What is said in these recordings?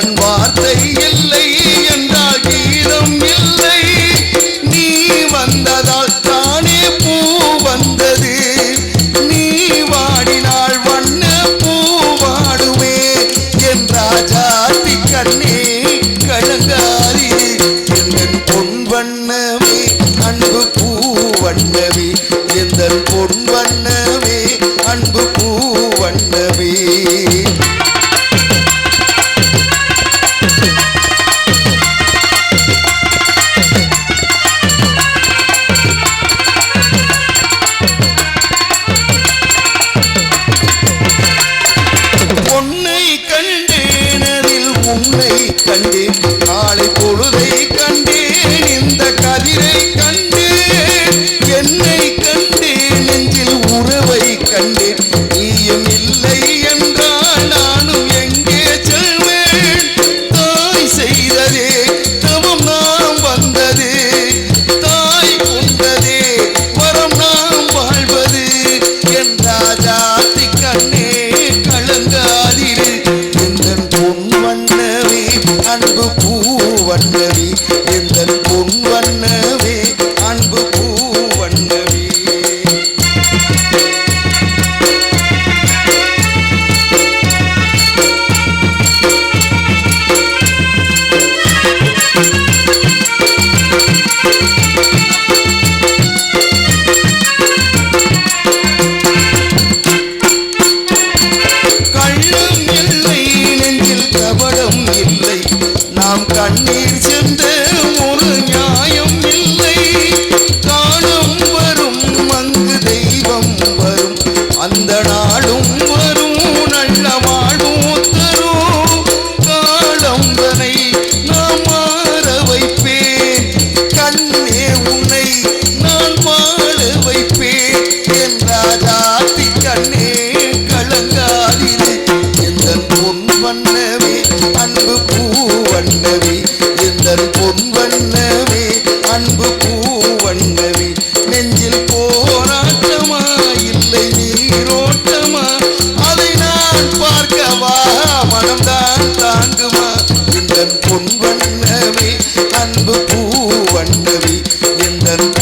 அதன் வார்த்தை வந்தேன்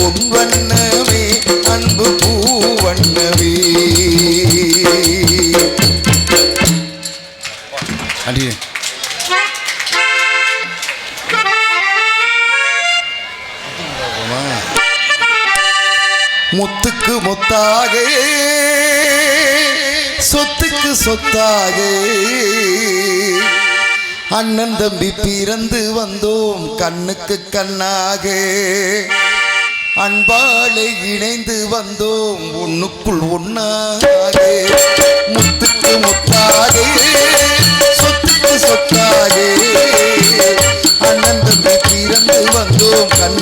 பொன்வண்ணமே அன்பு பூவண்ணமே. அடியே. முத்துக்கு முத்தாக சொத்துக்கு சொத்தாக. அண்ணன் தம்பி பிறந்து வந்தோம் கண்ணுக்கு கண்ணாக. அன்பாலை இணைந்து வந்தோம். உன்னுக்குள் ஒன்னாக முத்துக்கு முத்தாக சொத்துக்கு சொத்தாக. அண்ணன் பிறந்து வந்தோம். கண்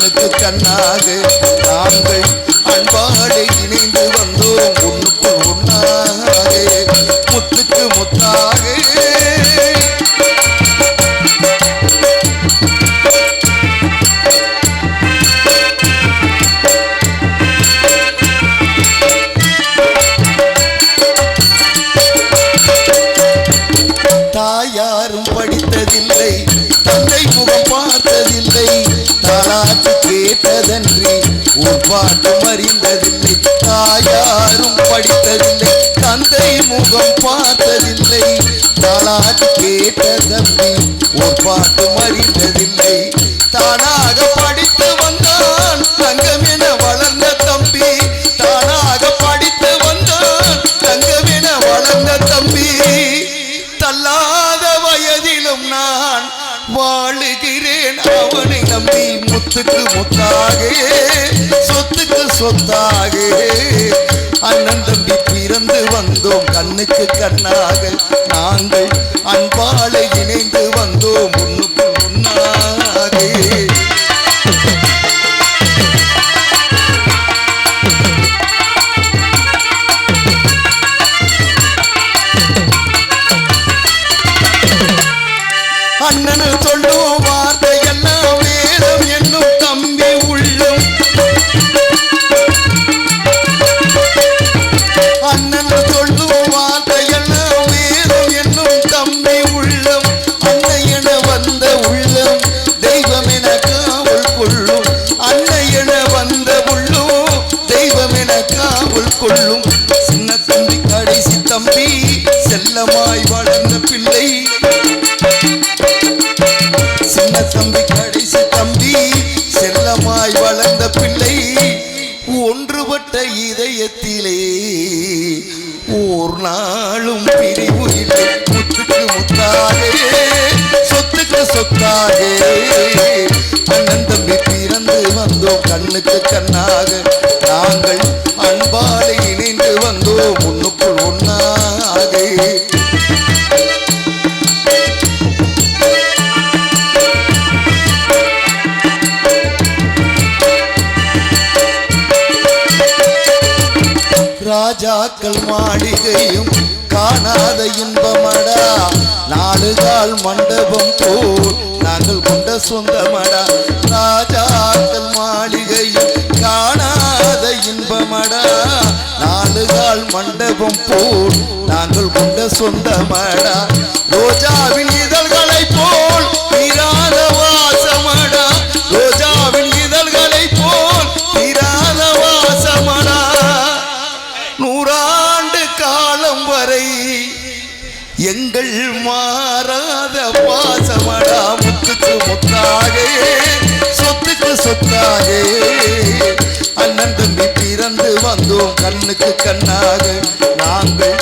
பாட்டு கேட்டதன்றி உன் பாட்டும் அறிந்ததில்லை. தாயாரும் படித்ததில்லை தந்தை முகம் பார்த்ததில்லை. தாளாட்டு கேட்டதன்றி உன் பாட்டும் அறிந்ததில்லை. நிற்கிறேன் அவனை நம்பி முத்துக்கு முத்தாக சொத்துக்கு சொத்தாக. அண்ணன் தம்பி பிறந்து வந்தோம் கண்ணுக்கு கண்ணாக. நாங்கள் அன்பாலை அண்ணன் சொல்லும் வார்த்தை சின்ன தம்பி கடைசி தம்பி செல்லமாய் வளர்ந்த பிள்ளை ஒன்றுபட்ட இதயத்திலே ஓர் நாளும் பிரிவு இல்லை. முத்துக்கு முத்தாக சொத்துக்கு சொத்தாக அண்ணன் தம்பி பிறந்து வந்தோம் கண்ணுக்கு கண்ணாக. ராஜாக்கள் மாளிகையும் காணாத இன்பமடா. நாலு கால் மண்டபம் போல் நாங்கள் கொண்ட சொந்தமடா. ராஜாக்கள் மாளிகையும் காணாத இன்பமடா. நாலு கால் மண்டபம் போல் நாங்கள் கொண்ட சொந்தமடா. ரோஜாவின் எங்கள் மாறாத பாசமடா முத்துக்கு முத்தாக சொத்துக்கு சொத்தாக. அண்ணன் தம்பி பிறந்து வந்தோம் கண்ணுக்கு கண்ணாக. நாங்கள்